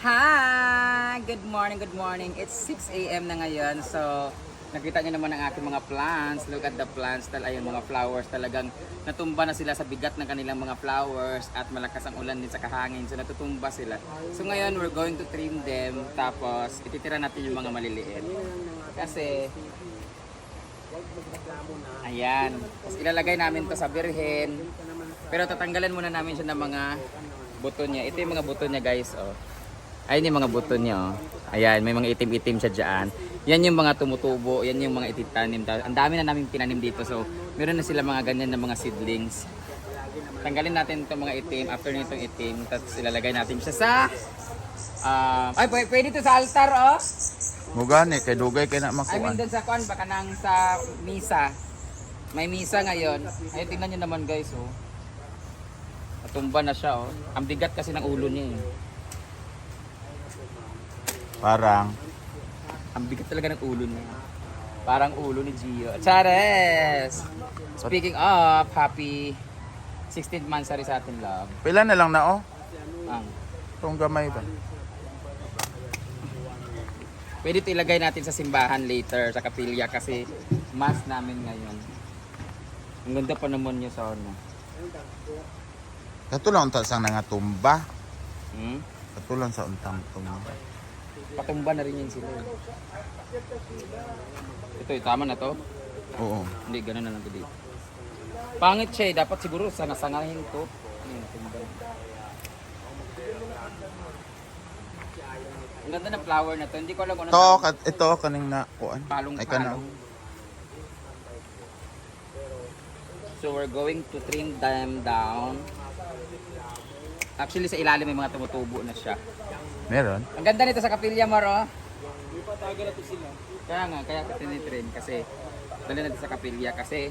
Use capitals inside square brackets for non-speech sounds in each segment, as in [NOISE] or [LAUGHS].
Hi! Good morning, good morning. It's 6 a.m. na ngayon. So, nakita niyo naman ang aking mga plants. Look at the plants. Tal ayun, mga flowers. Talagang natumba na sila sa bigat ng kanilang mga flowers at malakas ang ulan din sa kahangin. So, natutumba sila. So, ngayon, we're going to trim them. Tapos, ititira natin yung mga maliliit. Kasi, ayan. Tapos, ilalagay namin to sa birhen. Pero tatanggalan muna namin siya ng mga buto niya. Ito yung mga buto niya, guys. Oh. Ayun yung mga buto niya. Oh. Ayan, may mga itim-itim siya dyan. Yan yung mga tumutubo, yan yung mga ititanim. Ang dami na namin tinanim dito. So, meron na sila mga ganyan na mga seedlings. Tanggalin natin itong mga itim. After nitong itim, tapos ilalagay natin siya sa... ah, ay, pwede, pwede to sa altar, oh. Mugani kay dugay kay na I mean, makuan. doon sa kwan, baka nang sa misa. May misa ngayon. Ayun, tingnan nyo naman, guys, oh. Natumba na siya, oh. Ang bigat kasi ng ulo niya, eh. Parang Ang bigat talaga ng ulo niya. Parang ulo ni Gio. Chares! Speaking of, happy 16th monthsary sa atin, love. pila na lang na oh. Ang, Tong gamay ba? pwede ito ilagay natin sa simbahan later, sa kapilya, kasi mass namin ngayon. Ang ganda pa naman niya sa ano. Katulong ta sang nga tumba. Hmm? Katulong sa untang tumba. Patumba na rin yun sila. eh. Ito, eh, tama na to. Oo. Hindi, ganun na lang to dito. Pangit siya eh. Dapat siguro sangasangahin to. Ayun, tumba. Ang ganda ng flower na to. Hindi ko alam kung ano To tawag. kat ito kaning na kuan. Palong Ay kana. palong. So we're going to trim them down. Actually sa ilalim may mga tumutubo na siya. Meron. Ang ganda nito sa kapilya Maro. Hindi pa tagal na to sila. Kaya nga, kaya ko tinitrim kasi dali natin sa kapilya kasi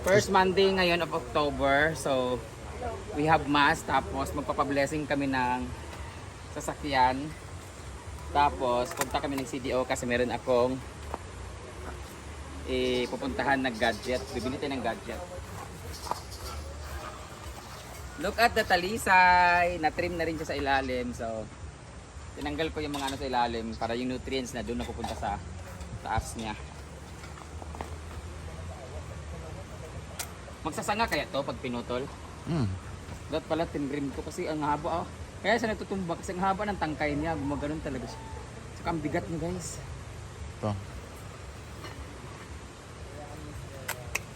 first Monday ngayon of October. So we have mass tapos magpapablessing kami ng sasakyan. Tapos punta kami ng CDO kasi meron akong eh, pupuntahan na gadget. Bibili tayo ng gadget. Look at the talisay. Na-trim na rin siya sa ilalim. So, tinanggal ko yung mga ano sa ilalim para yung nutrients na doon na pupunta sa taas niya. Magsasanga kaya to pag pinutol? Hmm. Dapat pala tinrim ko kasi ang haba oh. Kaya siya natutumba kasi ang haba ng tangkay niya. Gumaganon talaga siya. Saka ang bigat niya guys. To.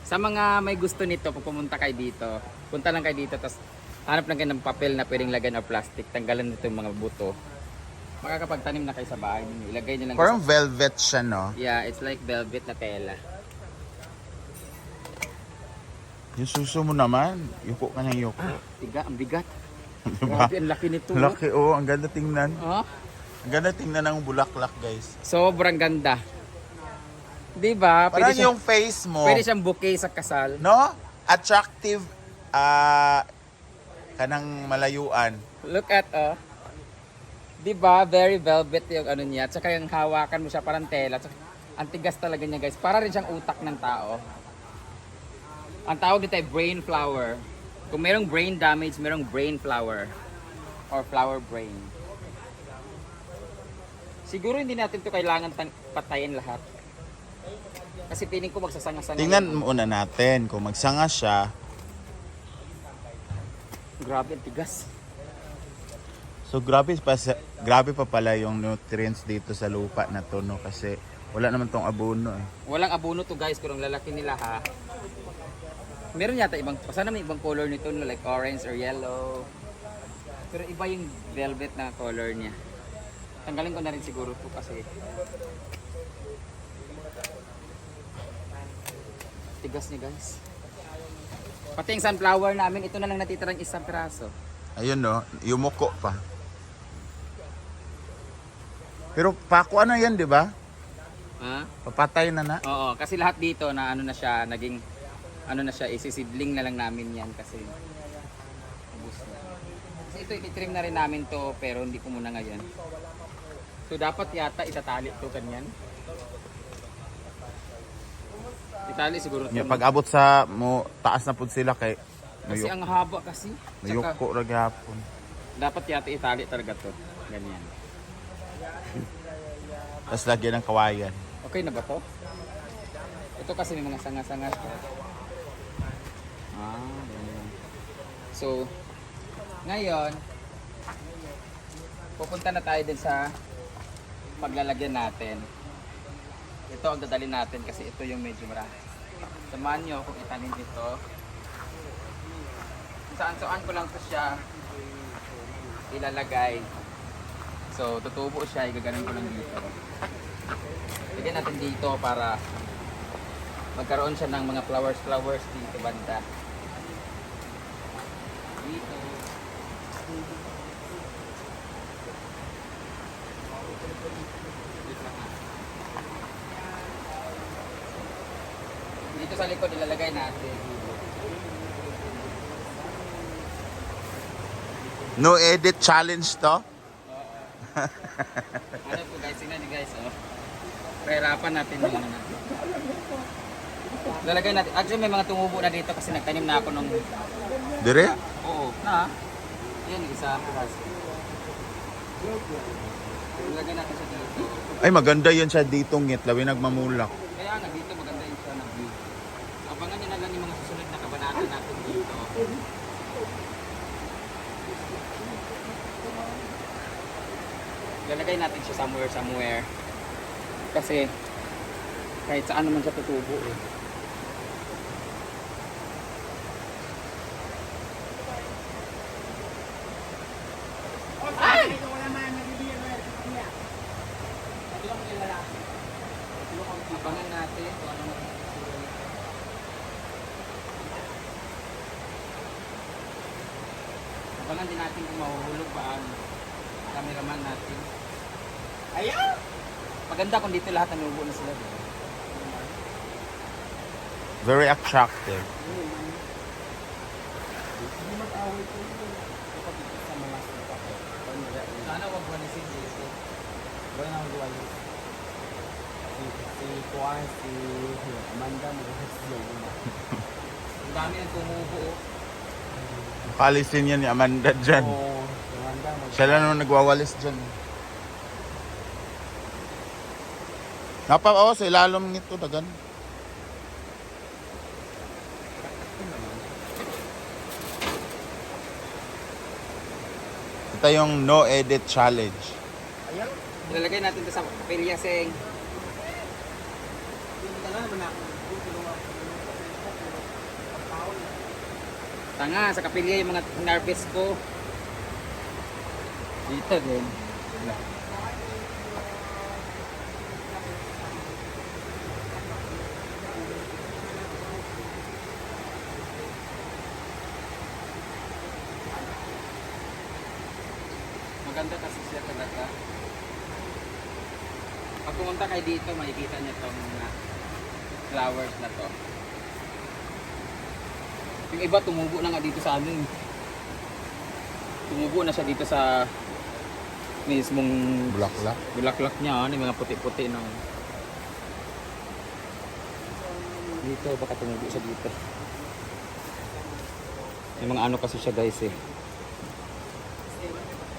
Sa mga may gusto nito, kung pumunta kayo dito, punta lang kayo dito, tapos hanap lang kayo ng papel na pwedeng lagyan o plastic, tanggalan nito yung mga buto. Makakapagtanim na kayo sa bahay ninyo. Ilagay nyo lang. Parang sa- velvet siya no. Yeah, it's like velvet na tela. Yung suso mo naman, yuko ka ng yuko. Tiga, ang bigat. [LAUGHS] Diba? Grabe, ang laki nito. oh. Laki oh, ang ganda tingnan. Oh, Ang ganda tingnan ng bulaklak guys. sobrang ganda. Di ba? Parang Pwede, siya, yung face mo, pwede siyang bouquet sa kasal. no? Attractive ah kanang malayuan. Look at, oh. Di ba? Very velvet yung ano niya. Tsaka yung hawakan mo siya parang tela. Tsaka, ang tigas talaga niya guys. Para rin siyang utak ng tao. Ang tawag dito ay brain flower. Kung merong brain damage, merong brain flower. Or flower brain. Siguro hindi natin to kailangan patayin lahat. Kasi piling ko magsasanga-sanga. Tingnan muna natin kung magsanga siya. Grabe, ang tigas. So grabe pa grabe pa pala yung nutrients dito sa lupa na to no kasi wala naman tong abono eh. Walang abono to guys, kung lalaki nila ha. Meron yata ibang, sana may ibang color nito no, like orange or yellow. Pero iba yung velvet na color niya. Tanggalin ko na rin siguro to kasi tigas niya guys. Pati yung sunflower namin, ito na lang natitirang isang piraso. Ayun no, yumuko pa. Pero pako ano yan, di ba? Ha? Papatay na na. Oo, kasi lahat dito na ano na siya, naging ano na siya, isisidling na lang namin yan kasi ubus na. Kasi ito, ititrim na rin namin to pero hindi ko muna ngayon. So dapat yata itatali to kanyan. Itali siguro. Yeah, pag abot sa mo taas na pud sila kay kasi ang haba kasi. Tsaka ra gyapon. dapat yata itali talaga to. Ganyan. [LAUGHS] Tapos lagyan ng kawayan. Okay na ba to? Ito kasi may mga sanga-sanga siya. Ah, ganyan. So, ngayon, pupunta na tayo din sa paglalagyan natin. Ito ang dadalhin natin kasi ito yung medyo marami. Samahan nyo kung itanim dito. Saan-saan ko lang to siya ilalagay. So, tutubo siya, igaganon ko lang dito. Lagyan natin dito para magkaroon siya ng mga flowers flowers dito banda. Dito Dito sa likod ilalagay natin. No edit challenge to? Ano po guys, tingnan niyo guys oh. Pahirapan natin yung ano natin. Lalagay natin. Actually may mga tumubo na dito kasi nagtanim na ako nung Dire? Oo, na. Yan, isa. Ilagay natin siya dito. Ay maganda yan siya dito ngit. Lawi nagmamulak. Kaya nga dito maganda yung siya ng view. Abangan nyo na lang yung mga susunod na kabanata natin dito. Lalagay natin siya somewhere, somewhere. Kasi kahit saan naman siya tutubo eh. Abangan din natin kung mahuhulog ba ang cameraman natin. Ayaw! Maganda kung dito lahat nanubo na sila. Diba? Very attractive. Sana wag walisin dito. Wala nang duwali. Si, si Kuan, si Amanda, mag-hit [LAUGHS] sila yun. Ang dami ng tumubo. Kalisin yan ni Amanda dyan. Oo, si Amanda, mag- Siya lang naman nagwawalis dyan. Napa, oh, sa ilalom nito, dagan. Ito yung no edit challenge. Ayaw, Ilalagay natin ito sa kapilya seng. yung naman ako. Yung tulungan ko. Tanga, sa kapilya yung mga narvest ko. Dito din. Maganda kasi siya talaga. Pag pumunta kayo dito, makikita niyo itong flowers na to. Yung iba tumubo na nga dito sa amin. Tumubo na siya dito sa mismong Bulaklak. bulaklak niya, ano, yung mga puti-puti na. Dito, baka tumubo siya dito. May mga ano kasi siya guys eh.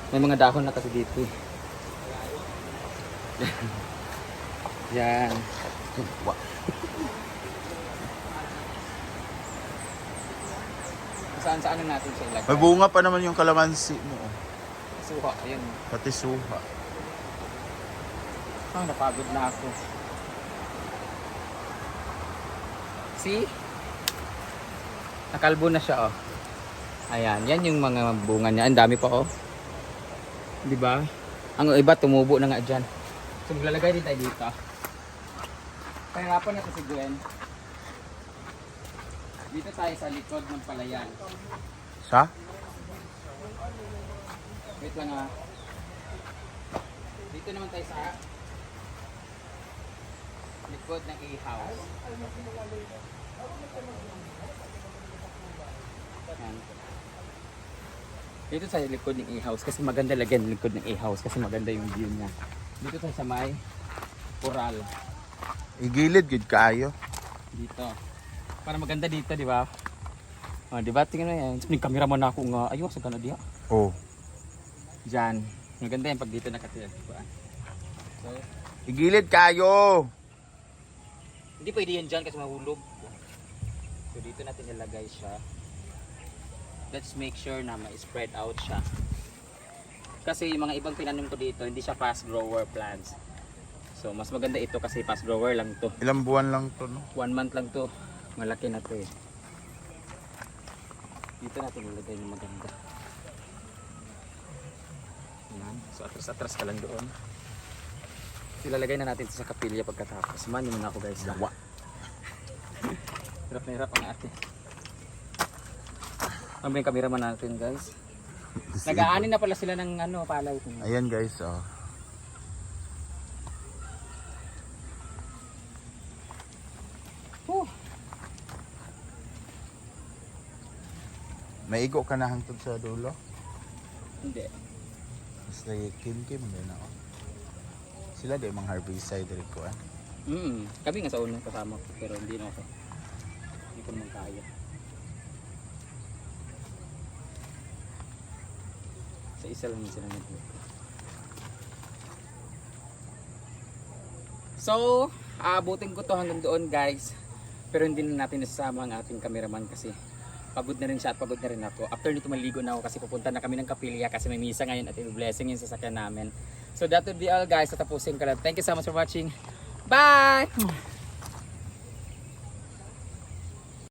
May mga dahon na kasi dito eh. [LAUGHS] Yan. [LAUGHS] Saan saan na natin siya ilagay? May bunga pa naman yung kalamansi mo. oh. Suha, ayun. Pati suha. Ah, napagod na ako. See? Nakalbo na siya, oh. Ayan, yan yung mga bunga niya. Ang dami pa, oh. Di ba? Ang iba tumubo na nga dyan. So, maglalagay din tayo dito. Pahirapan na to si Gwen. Dito tayo sa likod ng palayan. Sa? Wait lang ah. Dito naman tayo sa likod ng A-house. Yan. Dito sa likod ng A-house kasi maganda lagyan ng likod ng A-house kasi maganda yung view niya. Dito tayo sa may Coral. Igilid, good kaayo. Dito. Para maganda dito, di ba? Oh, di ba? Tingnan mo yan. Yung cameraman ako nga. Ayun, sa gano'n diya. Oh. Diyan. Maganda yan pag dito nakatira. So, Igilid kayo! hindi pwede yan dyan kasi mahulog. So dito natin nilagay siya. Let's make sure na ma-spread out siya. Kasi yung mga ibang tinanim ko dito, hindi siya fast grower plants. So mas maganda ito kasi fast grower lang to. Ilang buwan lang to, no? One month lang to. Malaki na to eh. Dito natin nilagay yung maganda. Yan. So atras-atras ka lang doon. Ilalagay na natin ito sa kapilya pagkatapos. Samahan niyo muna ako guys. Yawa. [LAUGHS] Hirap na hirap ang ate. Ano ba yung cameraman natin guys? Nag-aani na pala sila ng ano, palay. Ayan guys, oh. Maigo ka na hangtod sa dulo. Hindi. Basta kim-kim din ako. Sila di mga herbicide rin ko, ah. Mm, kami nga sa unang kasama ko pero hindi na ako. Hindi ko naman kaya. Sa isa lang sila nagluto. So, aabutin ko to hanggang doon guys. Pero hindi na natin nasasama ang ating cameraman kasi pagod na rin siya at pagod na rin ako. After nito maligo na ako kasi pupunta na kami ng kapilya kasi may misa ngayon at i-blessing yung sasakyan namin. So that would be all guys. Tatapusin ko lang. Thank you so much for watching. Bye!